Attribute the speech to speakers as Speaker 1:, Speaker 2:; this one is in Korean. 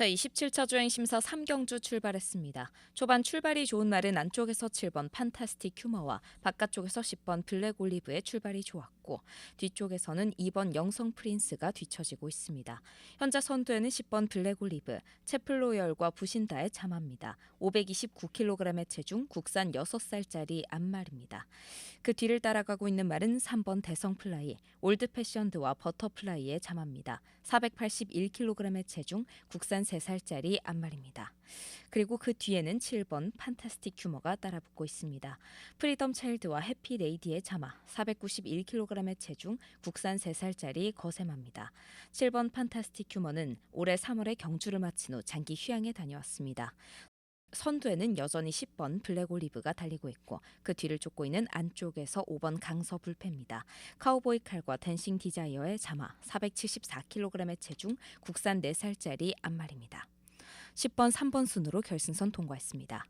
Speaker 1: 제27차 주행 심사 3경주 출발했습니다. 초반 출발이 좋은 날은 안쪽에서 7번 판타스틱 휴머와 바깥쪽에서 10번 블랙 올리브의 출발이 좋았고 뒤쪽에서는 2번 영성 프린스가 뒤처지고 있습니다. 현재 선두에는 10번 블랙 올리브, 채플로열과 부신다의 자마입니다. 529kg의 체중, 국산 6살짜리 암말입니다. 그 뒤를 따라가고 있는 말은 3번 대성 플라이, 올드 패션드와 버터플라이의 자마입니다. 481kg의 체중, 국산 3살짜리 암말입니다. 그리고 그 뒤에는 7번 판타스틱 휴머가 따라붙고 있습니다. 프리덤 차일드와 해피 레이디의 자마, 491kg의 체중, 국산 3살짜리 거세마입니다. 7번 판타스틱 휴머는 올해 3월에 경주를 마친 후 장기 휴양에 다녀왔습니다. 선두에는 여전히 10번 블랙 올리브가 달리고 있고 그 뒤를 쫓고 있는 안쪽에서 5번 강서 불패입니다. 카우보이 칼과 댄싱 디자이어의 자마 474kg의 체중 국산 4살짜리 암말입니다. 10번 3번 순으로 결승선 통과했습니다.